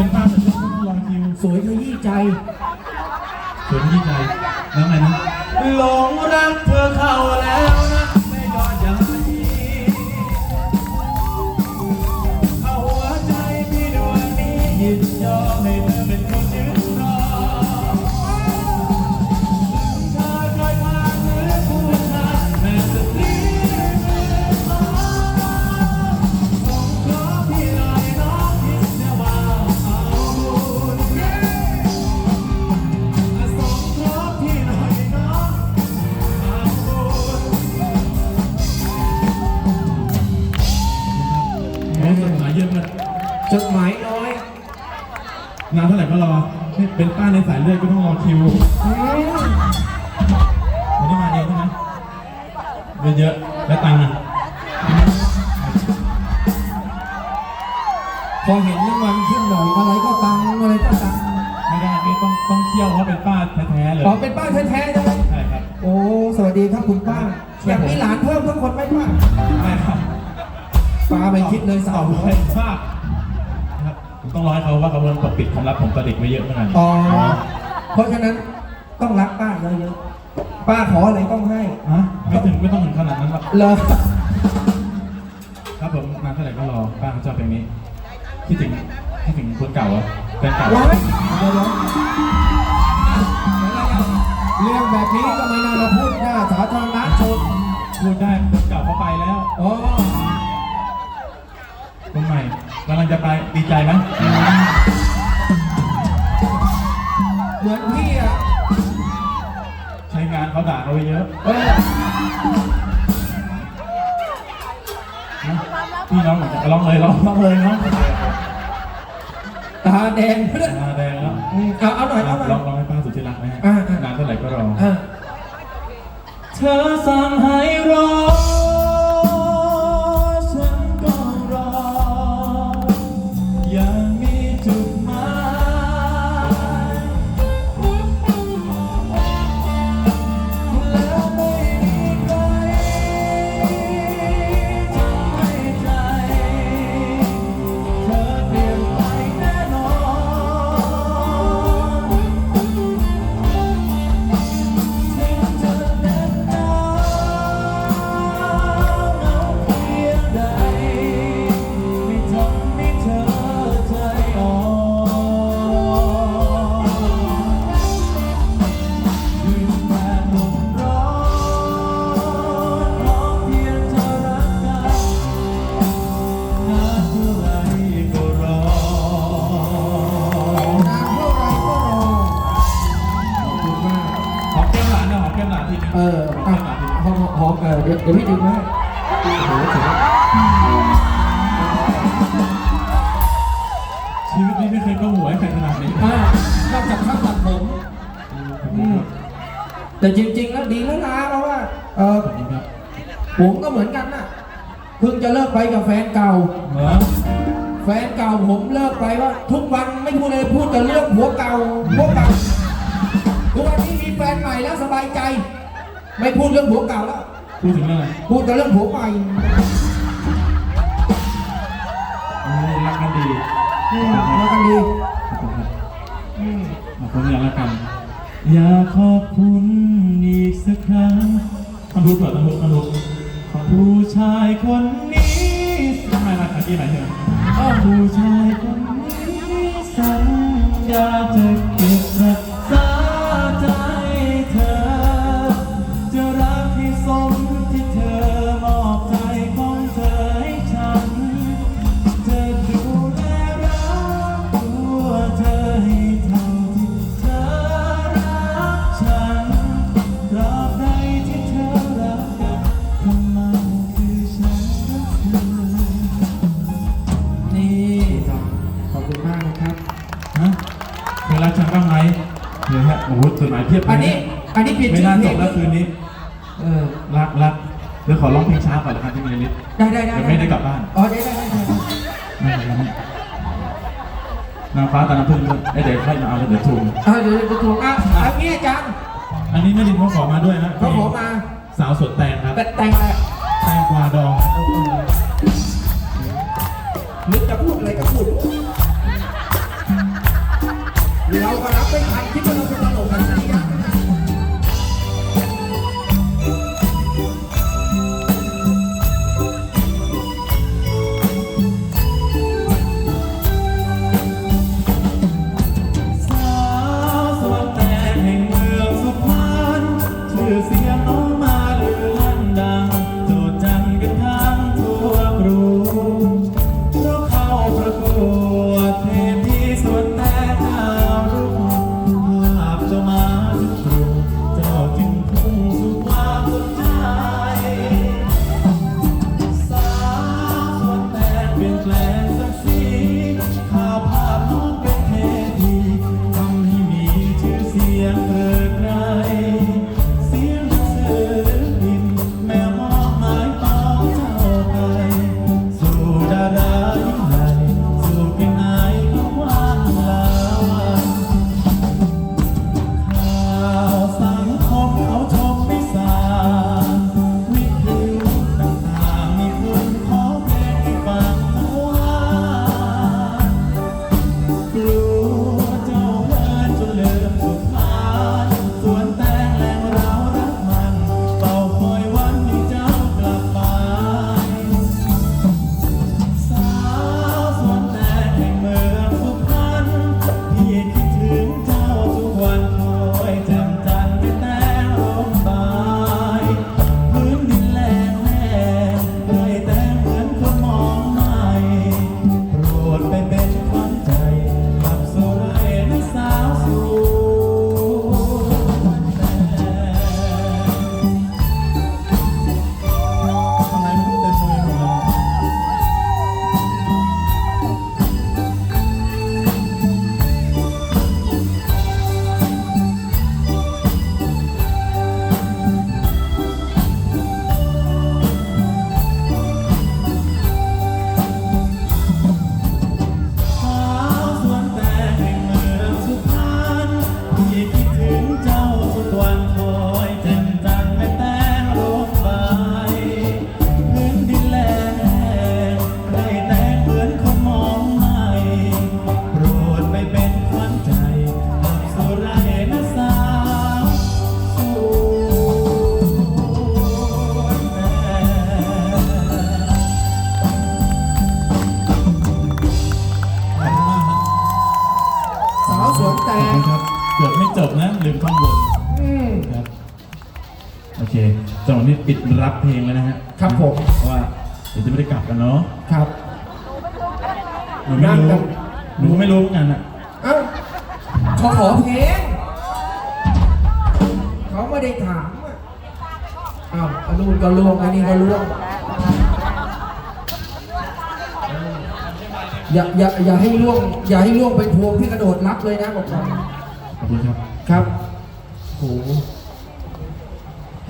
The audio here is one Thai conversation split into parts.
เป็นภาพแบบนี้ต้องรอคิวสวยขยี้ใจ สวยที่ใจแล้วไงนะหลงรักเธ เป็นป้าในสายเลือดก็ต้องรอคิววันนี้มาเองใช่ไหมเงินเยอะและตังค์อะพอเห็นน้ำมันขึ้นหน่อยอะไรก็ตังอะไรก็ตังไม่ได้นี่ต้องต้องเที่ยวเพราะเป็นป้าแท้ๆเลยอ๋อเป็นป้าแท้ๆใช่ไหมใช่ครับ โอ้ สวัสดีครับคุณป้า อยากมีหลานเพิ่มทุกคนไหมป้าไม่ครับป้าไม่คิดเลยตสาอวบเลยป้าครับผม ต้องร้อยเขาว่าเขาเพิ่งปกปิดความลับผมกับเด็กไว้เยอะเหมือนกันอ๋อเพราะฉะนั้นต้องรักป้าเยอะๆป้าขออะไรต้องให้ฮะไม่ถึงไม่ต้องถึงขนาดนั้นหรอกเลยครับผมงานเท่าไหร่ก็รอป้าเขาชอบเพลงนี้คิดถึงคิดถึงคนเก่าเหรอแฟนเก่าร้อยเดี๋ยวๆเรื่องแบบนี้ก็ไม่น่ามาพูดหน้าสาธารณชนพูดได้คนเก่าเขาไปแล้วอ๋อ คนใหม่กำลัง จะไปดีใจไหมเหมือนพี่อะใช้งานเขาด่าเขาไปเยอะเออนะพี่น้องเหมือนกันร้องเลยร้องร้องเลยเนาะตาแดงเพื่อนตาแดงแล้วอืมเอาเอาหน่อยเอาหน่อย ร้องร้องให้ป้าสุดที่รักไหมฮะอ่าอ่างานเท่าไหร่ก็รอ อะ เธอสั่งให้รอ ชีวิตนี้ไม่เคยก็หัวให้ใครขนาดนี้อ่านอกจากช่างตัดผมอืมแต่จริง ๆ แล้วดีแล้วนะเพราะว่าเออขอบคุณครับผมก็เหมือนกันน่ะเพิ่งจะเลิกไปกับแฟนเก่า เหรอแฟนเก่าผมเลิกไปว่า ทุกวันไม่พูดเลยพูดแต่เรื่องผัวเก่าผัวเก่าทุกวันนี้มีแฟนใหม่แล้วสบายใจ ไม่พูดเรื่องผัวเก่าแล้วพูดถึงเรื่องอะไรพูดแต่เรื่องผัวใหม่อืมรักกันดี อืมมากันดีขอบคุณครับอืมขอบคุณอยางละกัน อยากขอบคุณอีกสักครั้งทำรู้เปิดทำรู้ทำรู้ขอผู้ชายคนนี้ทำไมล่ะเมื่อกี้หมายถึงอ้าวผู้ชายคนนี้สัญญาจะเก็บรัก เพียบเลยอันนี้อันนี้เปลี่ยนไม่ชื่อน่าเพจลบงแล้วคืนนี้ เออรักรักเดี๋ยวขอร้องเพลงช้าก่อนนะครับที่มีลิสต์ได้ได้ได้เดี๋ยวไม่ได้กลับบ้านอ๋อได้ได้ได้ได้ไม่เป็นไรไม่นางฟ้าตาน้ำพึ่งด้วยเอ้ยเดี๋ยวค่อยมาเอาเดี๋ยวถูกอ่าเดี๋ยวจะถูกอะเอางี้อาจารย์อันนี้ไม่ดินเขาขอมาด้วยนะเขาขอมาสาวสดแตงครับแต่แต่งอะไร ปิดรับเพลงแล้วนะฮะครับผมเพราะว่าเดี๋ยวจะไม่ได้กลับกันเนาะครับ หนูไม่นั่งกัรู้นหนูไม่รู้เหมือนกันอะเอ้าเขาขอเพลงเขาไม่ได้ถามอะอ้าวอันนู้นก็ล่วงอันนี้ก็ล่วงอย่าอย่าอย่าให้ล่วง อย่าให้ล่วงเป็นพวงพี่กระโดดรับเลยนะบอกก่อนขอบคุณครับ ครับโห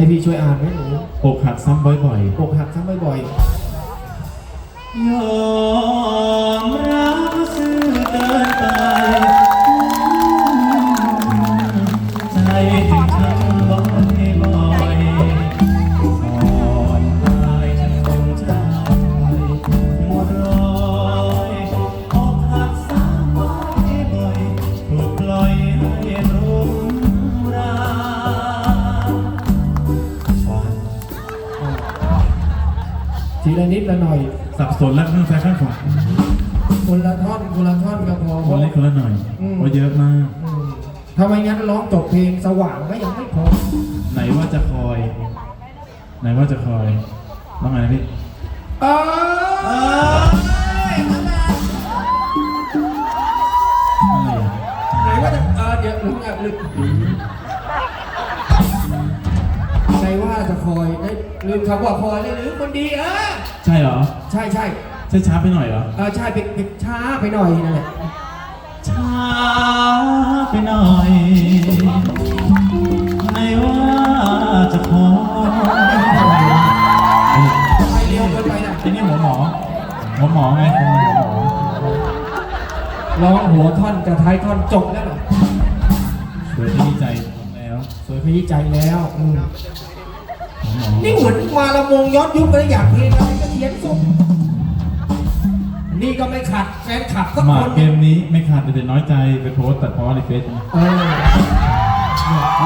ให้พี่ช่วยอ่านไหมหนูอกหักซ้ำบ่อยอกหักซ้ำบ่อยๆ ยอมรับซื่อเกินไป ละนิดละหน่อย สับสนแล้วข้างซ้ายข้างขวาคนละท่อนคนละท่อนก็พอคนเล็กคนละหน่อยอืมโอ้เยอะมากอืมถ้าไม่งั้นร้องจบเพลงสว่างก็ยังไม่พอไหนว่าจะคอย ไหนว่าจะคอยร้องไงนะพี่ ลืมคำว่าคอยเลยหรือคนดีเออ ใช่เหรอใช่ใช่ใช่ช้าไปหน่อยเหรอ เออใช่ไปไปช้าไปหน่อยนั่นแหละช้าไปหน่อยไหนว่าจะคอยไปเร็วเกินไปนะไอ้นี่หัวหมอ หัวหมอไงหัวหมอร้องหัวท่อนกับท้ายท่อนจบแล้วเหรอสวยที่ใจผมแล้ว สวยพี่ใจแล้วอืมหัวหมอ นี่เหมือนมาละมงย้อนยุคเลยอยากเพลงอะไรก็เขียนส่งนี่ก็ไม่ขัดแฟนขับสักมาคนเกมนี้ไม่ขาดแต่น้อยใจไปโพสต์ตัดเพราะในเฟซเออ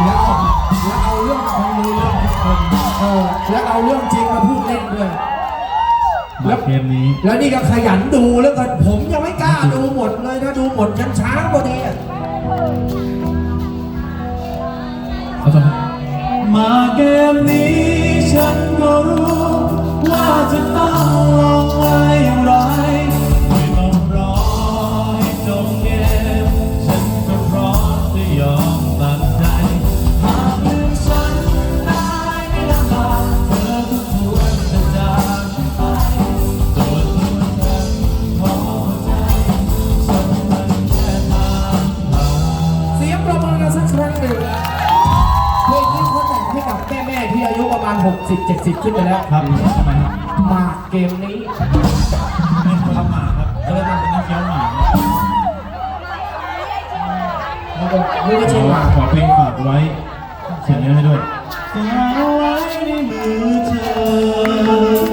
แล้วเอาแล้วเอาเรื่องของมือเรื่องของคนเออแล้วเอาเรื่องจริงมาพูดเล่นด้วยมาเกมนี้แล้วนี่ก็ขยันดูแล้วก็ผมยังไม่กล้าดูหมดเลยถ้าดูหมดยันเช้าพอดีอะ ฉันก็ อายุประมาณ 60 70 ขึ้นไปแล้วครับทำไมครับหมากเกมนี้เป็นคนละหมาครับเออเป็นนักเคี้ยวหมาเขาบอกนี่ก็ใช่หมากขอเพลงฝากไว้เขียนเนื้อให้ด้วยฝากไว้ในมือเธอคือ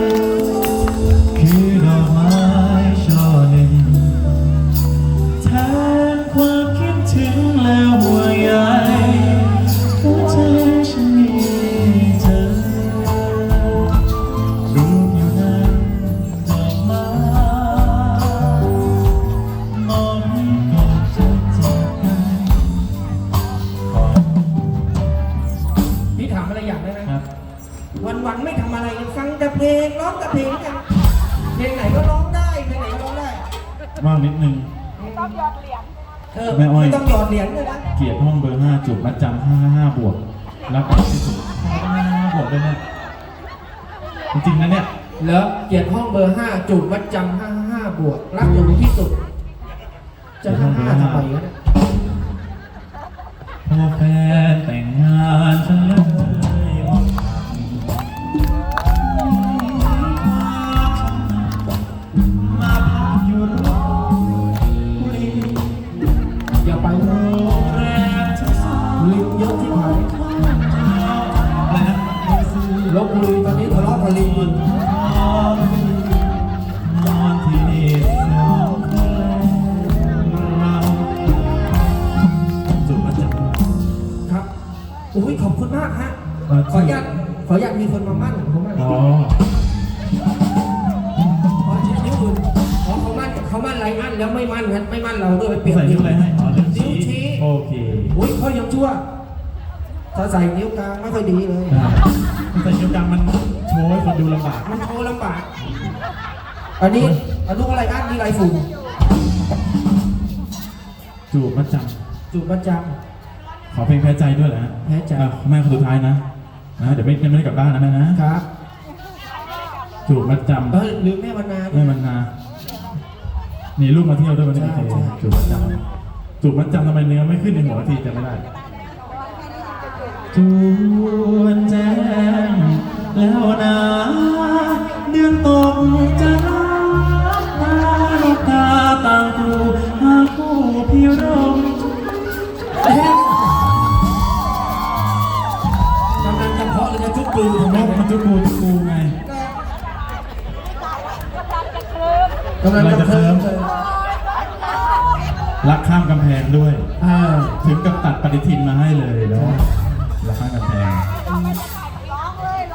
นะเนี่ยแล้วเกียรติห้องเบอร์ห้าจูบวัดจำห้าห้าบวก รักอยู่ที่สุด จะห้าห้าทำไมวะเนี่ย พอแฟนแต่งงานฉันแลย ไรอันแล้วไม่มั่นงั้นไม่มั่นเปเปลี่ยนใส่นิ้วอะไรให้อ๋อนิ้วชี้นิ้วชี้โอเคอุ้ยเขายังชั่วถ้าใส่นิ้วกลางไม่ค่อยดีเลยอ่าแต่คิวดังมันโชว์ให้คนดูลำบากมันโชว์ลำบากอันนี้อันลูกอะไรอันนี่ไรฝุ่นจูบมาจังจูบประจขอเพลงแพ้ใจด้วยเหรอฮะแพ้ใจแม่คนสุดท้ายนะนะเดี๋ยวไม่ไม่ได้กลับบ้านนะแม่นะครับจูบมาจเออลืมแม่วันนาแม่มันนา หนีลูกมาเที่ยวด้วยวันนี้ใช่โอเคใช่จูบมาจำจูบมาจำทำไมเนื้อไม่ขึ้นในหัวทีจะไม่ได้จวนแจ้งแล้วนะเดือนตกจะ กำลังจะเคลิ้มเลยรักข้ามกำแพงด้วย อ่า ถึงกับตัดปฏิทินมาให้เลยแล้วรักข้ามกำแพง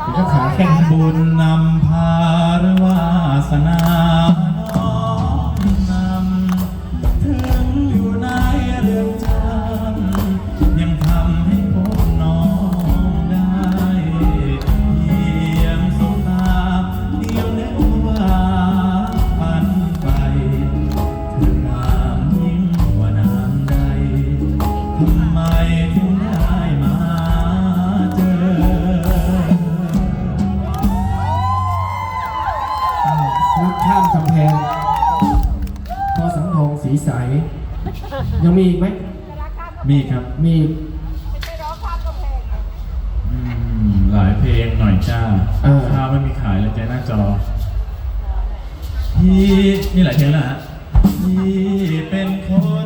ถึงก็ขาแข็แข่งงบุญนำพาหรือวาสนา เพลงหน่อยจ้าเออข้าวไม่มีขายเลยแกหน้าจอพี่นี่หลายเพลงแล้วฮะพี่เป็นคนจน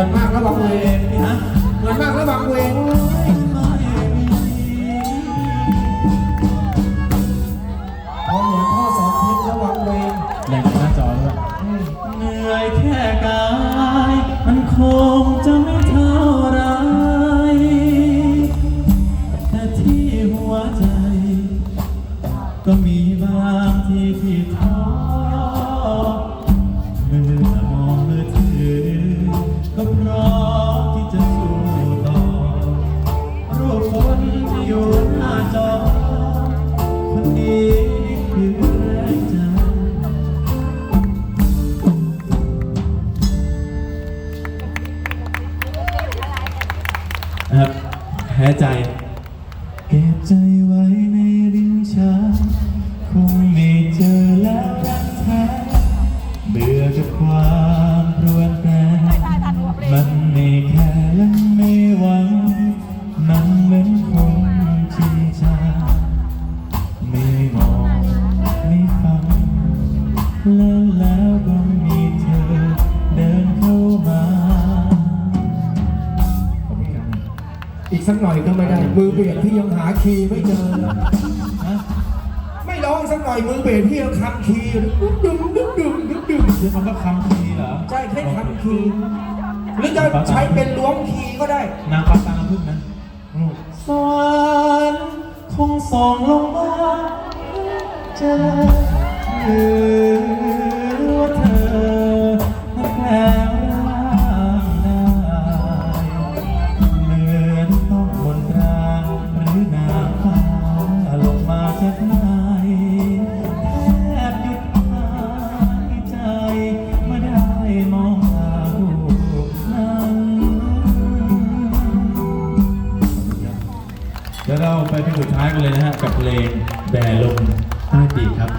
มือนมากแล้วบางเวงนะเหมือนมากแล้วบางเวง สักหน่อยก็ไม่ได้ มือเบสพี่ยังหาคีย์ไม่เจอเลยฮะไม่ร้องสักหน่อยมือเบสพี่ยังคำคีย์อยู่ดึ๊บดึ๊บดึ๊บดึ๊บดึ๊บดึ๊บเรียกคำว่าคำพีเหรอใช่แค่คำคีย์หรือจะใช้เป็นล้วงคีย์ก็ได้นางฟ้าตาลำพึ่งนะสวรรค์คงส่องลงมาเจอ เพลงสุดท้ายกันเลลงแบลมใต้ปีกครับ